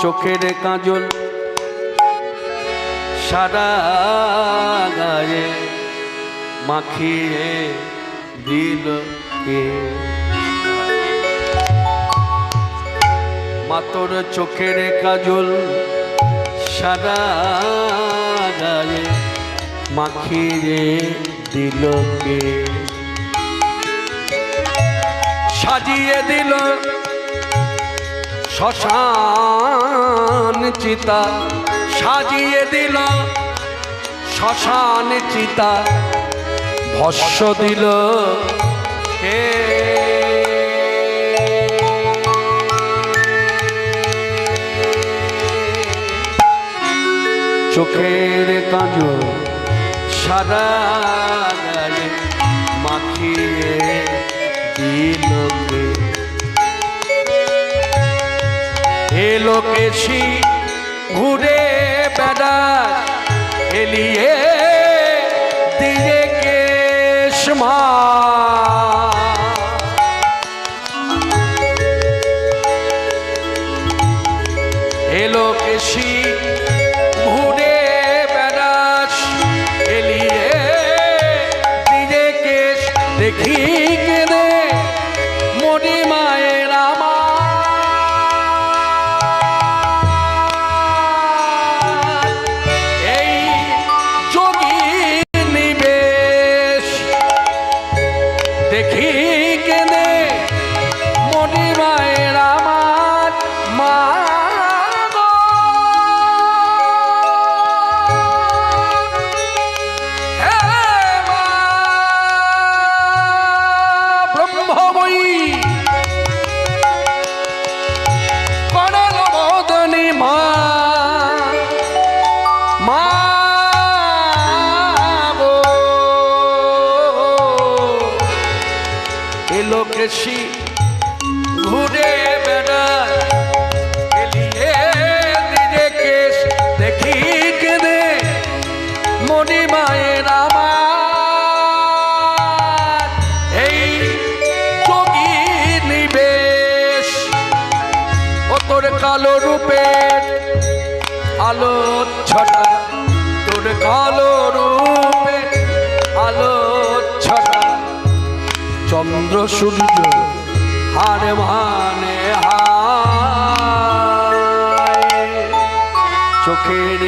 চোখের কাজল সারা গায়ে মাখিয়ে দিল মাতর চোখের কাজল সারা গায়ে মাখিয়ে দিল সাজিয়ে দিল শ্মশান চিতা সাজিয়ে দিল। শ্মশান চিতা ভস্য দিল। হে চোখের কাজল সারা মাখিয়ে দিল এ লোকেশি ঘুরে বেড়ায় এলিয়ে দিয়ে কেশমা এ লোকেশি ঘুরে বেড়াস এলিয়ে দিয়ে কেশ, দেখি লোকেশি ঘুরে বেড়ায়। দেখি কেনে মনি এই নিবেশ কালো রূপের আলো ছটা, তোর কালো রূপে চন্দ্র সূর্য হার মানে চোখের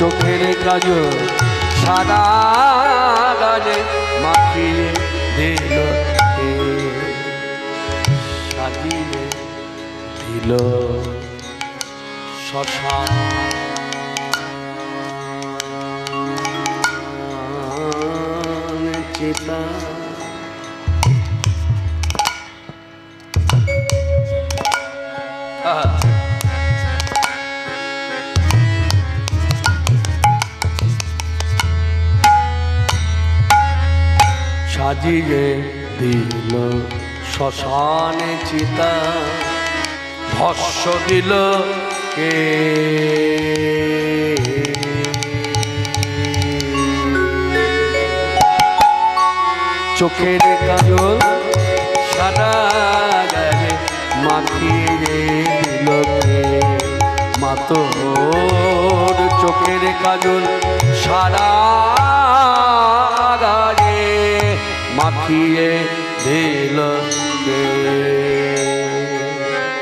চোখের সাদা গায়ে মাটিরে দিল সাজিয়ে দিল। আহা। সাজিয়ে দিল শ্মশানে চিতা ভস্য দিল কে চোখের কাজল সাদা গায়ে মাখিয়ে দিল কে? মাতোর চোখের কাজল সাদা গায়ে মাখিয়ে দিল